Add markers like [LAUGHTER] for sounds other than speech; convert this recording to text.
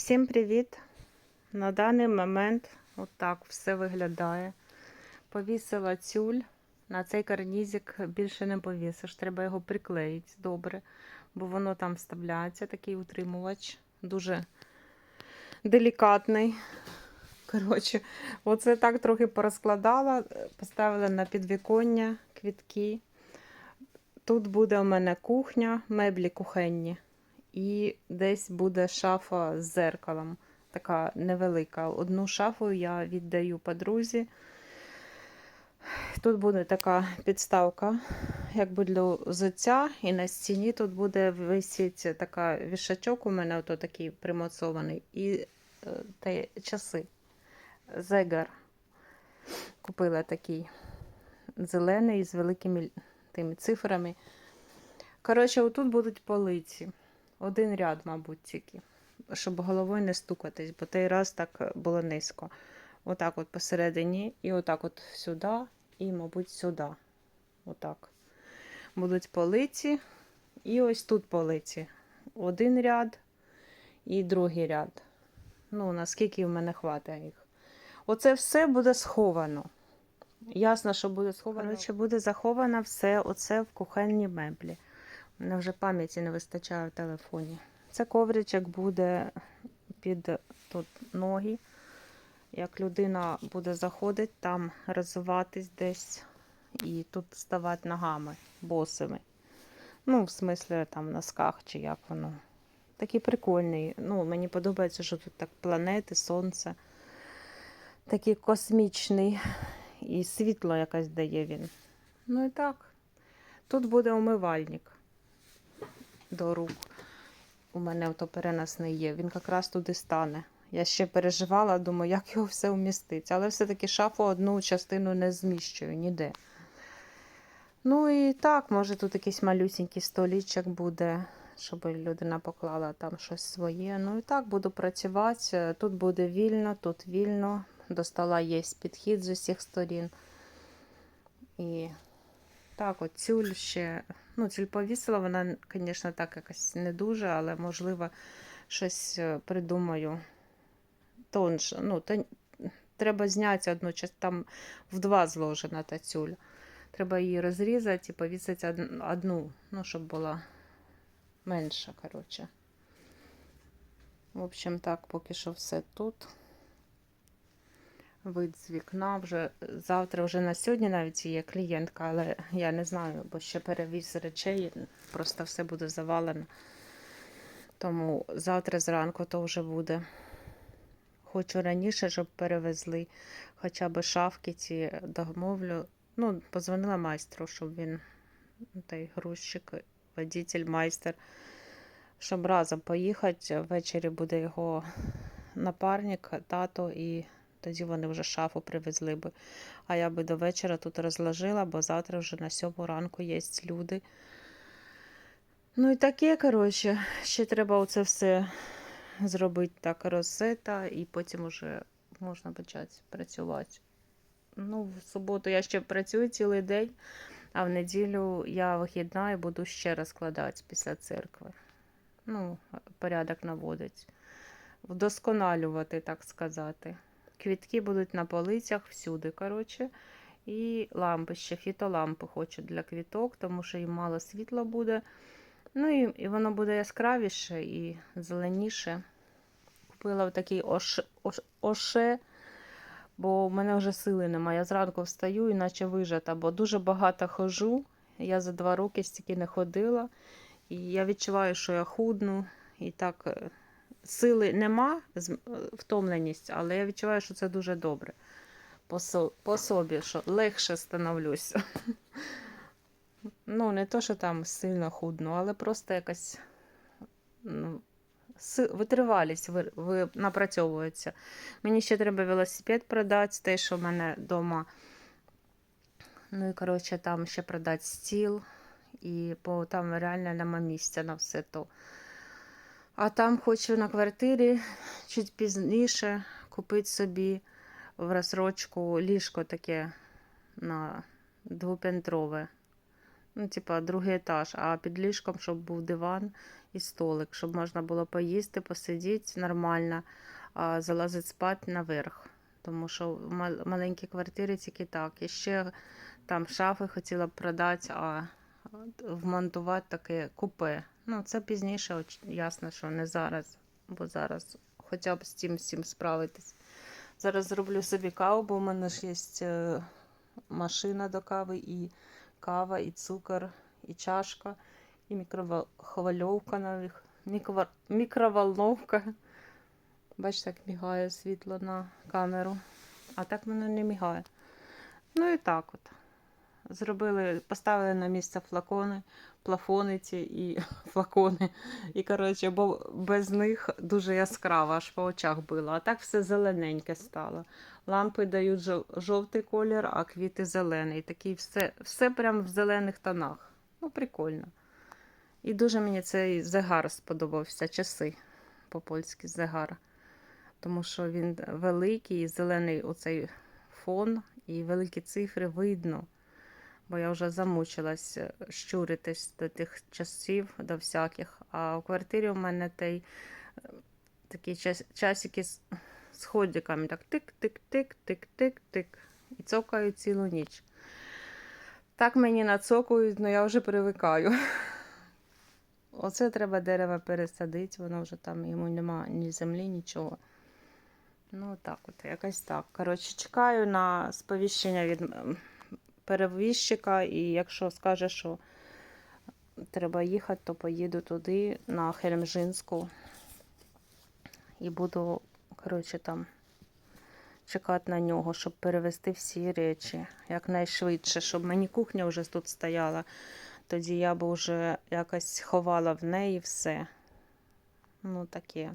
Всім привіт! На даний момент отак все виглядає. Повісила тюль. На цей карнізик більше не повісиш. Треба його приклеїти добре, бо воно там вставляється, такий утримувач. Дуже делікатний. Коротше, оце так трохи порозкладала, поставила на підвіконня квітки. Тут буде у мене кухня, меблі кухенні. І десь буде шафа з зеркалом, така невелика. Одну шафу я віддаю подрузі. Тут буде така підставка, якби для взуття, і на стіні тут буде висіти така вішачок у мене, ото такий примоцований, і е, те, часи. Зегар. Купила такий зелений з великими тими цифрами. Коротше, отут будуть полиці. Один ряд, мабуть, тільки, щоб головою не стукатись, бо той раз так було низько. Отак от посередині, і отак от сюди, і, мабуть, сюди. Отак. Будуть полиці. І ось тут полиці. Один ряд і другий ряд. Ну, наскільки в мене хватає їх. Оце все буде сховано. Ясно, що буде сховано. Коротше, буде заховано все оце в кухонній меблі. Мене вже пам'яті не вистачає в телефоні. Це ковричок буде під тут ноги. Як людина буде заходити, там розвиватись десь і тут ставати ногами босими. Ну, в смислі, там носках чи як воно. Такий прикольний. Ну, мені подобається, що тут так планети, сонце. Такий космічний. І світло якесь дає він. Ну і так. Тут буде умивальник до рук. У мене ото переносний є. Він якраз туди стане. Я ще переживала, думаю, як його все вмістить. Але все-таки шафу одну частину не зміщую ніде. Ну і так, може тут якийсь малюсенький столічок буде, щоб людина поклала там щось своє. Ну і так буду працювати. Тут буде вільно, тут вільно. До стола є підхід з усіх сторін. І так, от цюль ще, ну, цюль повісила, вона, звісно, так якось не дуже, але, можливо, щось е, придумаю. Тонше. Ну, то, треба зняти одну частину, там в два зложена та цюль. Треба її розрізати і повісити одну, ну, щоб була менша, коротше. В общем, так, поки що все тут. Вид з вікна вже завтра, вже на сьогодні навіть є клієнтка, але я не знаю, бо ще перевіз речей, просто все буде завалено. Тому завтра зранку то вже буде. Хочу раніше, щоб перевезли хоча б шафки ці домовлю. Ну, позвонила майстру, щоб він, той грузчик, водитель, майстер, щоб разом поїхати. Ввечері буде його напарник, тато і тоді вони вже шафу привезли би. А я би до вечора тут розложила, бо завтра вже на сьому ранку є люди. Ну і таке, коротше, ще треба оце все зробити так розсета, і потім вже можна почати працювати. Ну, в суботу я ще працюю цілий день, а в неділю я вихідна і буду ще розкладати після церкви. Ну, порядок наводить. Вдосконалювати, так сказати. Квітки будуть на полицях всюди, коротше. І лампи ще, фітолампи хочу для квіток, тому що їм мало світла буде. Ну і, і воно буде яскравіше і зеленіше. Купила такий оше, ош- оше, бо в мене вже сили немає. Я зранку встаю, іначе вижата, бо дуже багато хожу. Я за два роки стільки не ходила. І я відчуваю, що я худну. І так е, сили нема, е, втомленість, але я відчуваю, що це дуже добре. По, со- по собі, що легше становлюся. Ну, не то, що там сильно худну, але просто якась ну, витривалість ви, ви, напрацьовується. Мені ще треба велосипед продати, те, що в мене вдома. Ну і коротше, там ще продати стіл. І по там реально нема місця на все то. А там хочу на квартирі чуть пізніше купити собі в розсрочку ліжко таке на двопентрове. Ну, типа, другий етаж, а під ліжком, щоб був диван і столик, щоб можна було поїсти, посидіти нормально, а залазити спати наверх. Тому що в мал- маленькій квартирі тільки так. І ще там шафи хотіла б продати, а вмонтувати таке купе. Ну, це пізніше, ясно, що не зараз, бо зараз хоча б з цим всім справитись. Зараз зроблю собі каву, бо в мене ж є е, машина до кави, і кава, і цукор, і чашка, і мікроволновка навіть. Мікро... Мікроволновка. Бачите, як мігає світло на камеру. А так воно не мігає. Ну і так от. Зробили, поставили на місце флакони, плафони ці і [LAUGHS] флакони. І, коротше, бо без них дуже яскраво, аж по очах було. А так все зелененьке стало. Лампи дають жовтий колір, а квіти зелений. Такий все, все прям в зелених тонах. Ну, прикольно. І дуже мені цей зегар сподобався, часи по-польськи зегар. Тому що він великий, зелений оцей фон, і великі цифри видно. Бо я вже замучилась е, щуритись до тих часів, до всяких. А в квартирі у мене той, е, такі час, часики з, з ходиками. Так тик-тик-тик-тик-тик-тик. І цокають цілу ніч. Так мені нацокують, але я вже привикаю. [LAUGHS] Оце треба дерево пересадити, воно вже там йому нема ні землі, нічого. Ну, так от, якось так. Коротше, чекаю на сповіщення від м, перевізчика, і якщо скаже, що треба їхати, то поїду туди, на Хельмжинську. І буду, коротше, там чекати на нього, щоб перевезти всі речі якнайшвидше, щоб мені кухня вже тут стояла. Тоді я б вже якось ховала в неї все. Ну, таке.